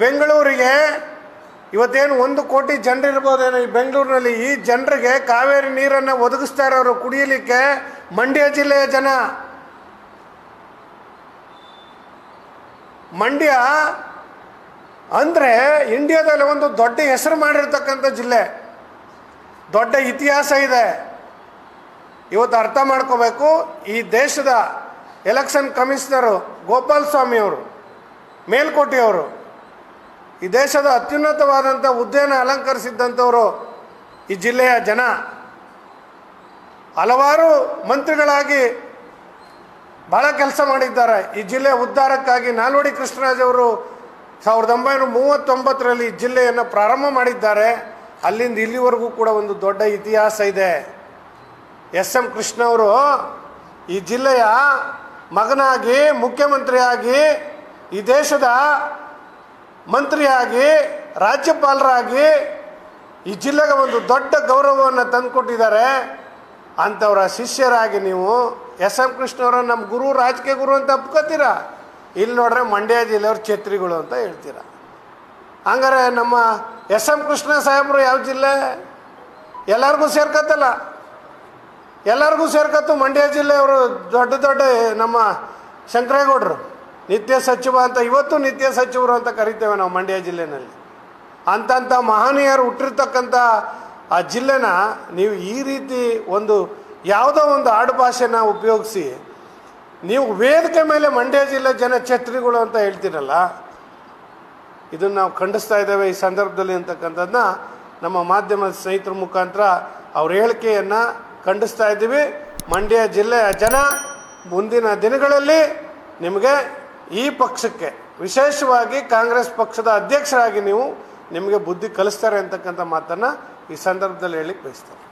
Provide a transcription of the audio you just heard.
ಬೆಂಗಳೂರಿಗೆ ಇವತ್ತೇನು ಒಂದು ಕೋಟಿ ಜನರಿರ್ಬೋದೇನೋ ಈ ಬೆಂಗಳೂರಿನಲ್ಲಿ, ಈ ಜನರಿಗೆ ಕಾವೇರಿ ನೀರನ್ನು ಒದಗಿಸ್ತಾ ಇರೋರು ಕುಡಿಯಲಿಕ್ಕೆ ಮಂಡ್ಯ ಜಿಲ್ಲೆಯ ಜನ. ಮಂಡ್ಯ ಅಂದರೆ ಇಂಡಿಯಾದಲ್ಲಿ ಒಂದು ದೊಡ್ಡ ಹೆಸರು ಮಾಡಿರ್ತಕ್ಕಂಥ ಜಿಲ್ಲೆ. ದೊಡ್ಡ ಇತಿಹಾಸ ಇದೆ. ಇವತ್ತು ಅರ್ಥ ಮಾಡ್ಕೋಬೇಕು, ಈ ದೇಶದ ಎಲೆಕ್ಷನ್ ಕಮಿಷನರು ಗೋಪಾಲ್ ಸ್ವಾಮಿಯವರು ಮೇಲ್ಕೋಟೆಯವರು ಈ ದೇಶದ ಅತ್ಯುನ್ನತವಾದಂಥ ಹುದ್ದೆಯನ್ನು ಅಲಂಕರಿಸಿದ್ದಂಥವರು ಈ ಜಿಲ್ಲೆಯ ಜನ. ಹಲವಾರು ಮಂತ್ರಿಗಳಾಗಿ ಭಾಳ ಕೆಲಸ ಮಾಡಿದ್ದಾರೆ. ಈ ಜಿಲ್ಲೆಯ ಉದ್ಧಾರಕ್ಕಾಗಿ ನಾಲ್ವಡಿ ಕೃಷ್ಣರಾಜ್ ಅವರು ಸಾವಿರದ ಒಂಬೈನೂರ ಮೂವತ್ತೊಂಬತ್ತರಲ್ಲಿ ಈ ಜಿಲ್ಲೆಯನ್ನು ಪ್ರಾರಂಭ ಮಾಡಿದ್ದಾರೆ. ಅಲ್ಲಿಂದ ಇಲ್ಲಿವರೆಗೂ ಕೂಡ ಒಂದು ದೊಡ್ಡ ಇತಿಹಾಸ ಇದೆ. ಎಸ್ ಎಂ ಕೃಷ್ಣ ಅವರು ಈ ಜಿಲ್ಲೆಯ ಮಗನಾಗಿ, ಮುಖ್ಯಮಂತ್ರಿಯಾಗಿ ಈ ದೇಶದ ಮಂತ್ರಿಯಾಗಿ, ರಾಜ್ಯಪಾಲರಾಗಿ ಈ ಜಿಲ್ಲೆಗೆ ಒಂದು ದೊಡ್ಡ ಗೌರವವನ್ನು ತಂದುಕೊಟ್ಟಿದ್ದಾರೆ. ಅಂಥವರ ಶಿಷ್ಯರಾಗಿ ನೀವು ಎಸ್ ಎಂ ಕೃಷ್ಣವರ ನಮ್ಮ ಗುರು, ರಾಜಕೀಯ ಗುರು ಅಂತ ಒಪ್ಕೋತೀರಾ? ಇಲ್ಲಿ ನೋಡ್ರೆ ಮಂಡ್ಯ ಜಿಲ್ಲೆಯವ್ರ ಛತ್ರಿಗಳು ಅಂತ ಹೇಳ್ತೀರ? ಹಂಗಾರೆ ನಮ್ಮ ಎಸ್ ಎಂ ಕೃಷ್ಣ ಸಾಹೇಬರು ಯಾವ ಜಿಲ್ಲೆ? ಎಲ್ಲರಿಗೂ ಸೇರ್ಕತ್ತಲ್ಲ. ಎಲ್ಲರಿಗೂ ಸೇರ್ಕತ್ತು ಮಂಡ್ಯ ಜಿಲ್ಲೆಯವರು ದೊಡ್ಡ ದೊಡ್ಡ ನಮ್ಮ ಶಂಕರೇಗೌಡರು. ನಿತ್ಯ ಸಚಿವ ಅಂತ ಇವತ್ತು ನಿತ್ಯ ಸಚಿವರು ಅಂತ ಕರಿತೇವೆ ನಾವು ಮಂಡ್ಯ ಜಿಲ್ಲೆನಲ್ಲಿ. ಅಂತಂಥ ಮಹನೀಯರು ಹುಟ್ಟಿರ್ತಕ್ಕಂಥ ಆ ಜಿಲ್ಲೆನ ನೀವು ಈ ರೀತಿ ಒಂದು ಯಾವುದೋ ಒಂದು ಆಡುಭಾಷೆನ ಉಪಯೋಗಿಸಿ, ನೀವು ವೇದಿಕೆ ಮೇಲೆ ಮಂಡ್ಯ ಜಿಲ್ಲೆ ಜನ ಛತ್ರಿಗಳು ಅಂತ ಹೇಳ್ತೀರಲ್ಲ, ಇದನ್ನು ನಾವು ಖಂಡಿಸ್ತಾ ಇದ್ದೇವೆ ಈ ಸಂದರ್ಭದಲ್ಲಿ ಅಂತಕ್ಕಂಥದ್ದನ್ನ ನಮ್ಮ ಮಾಧ್ಯಮ ಸ್ನೇಹಿತರ ಮುಖಾಂತರ ಅವ್ರ ಹೇಳಿಕೆಯನ್ನು ಖಂಡಿಸ್ತಾ ಇದ್ದೀವಿ. ಮಂಡ್ಯ ಜಿಲ್ಲೆಯ ಜನ ಮುಂದಿನ ದಿನಗಳಲ್ಲಿ ನಿಮಗೆ ಈ ಪಕ್ಷಕ್ಕೆ, ವಿಶೇಷವಾಗಿ ಕಾಂಗ್ರೆಸ್ ಪಕ್ಷದ ಅಧ್ಯಕ್ಷರಾಗಿ ನೀವು ನಿಮಗೆ ಬುದ್ಧಿ ಕಲಿಸ್ತಾರೆ ಅಂತಕ್ಕಂಥ ಮಾತನ್ನು ಈ ಸಂದರ್ಭದಲ್ಲಿ ಹೇಳಿ ಬಯಸ್ತಾರೆ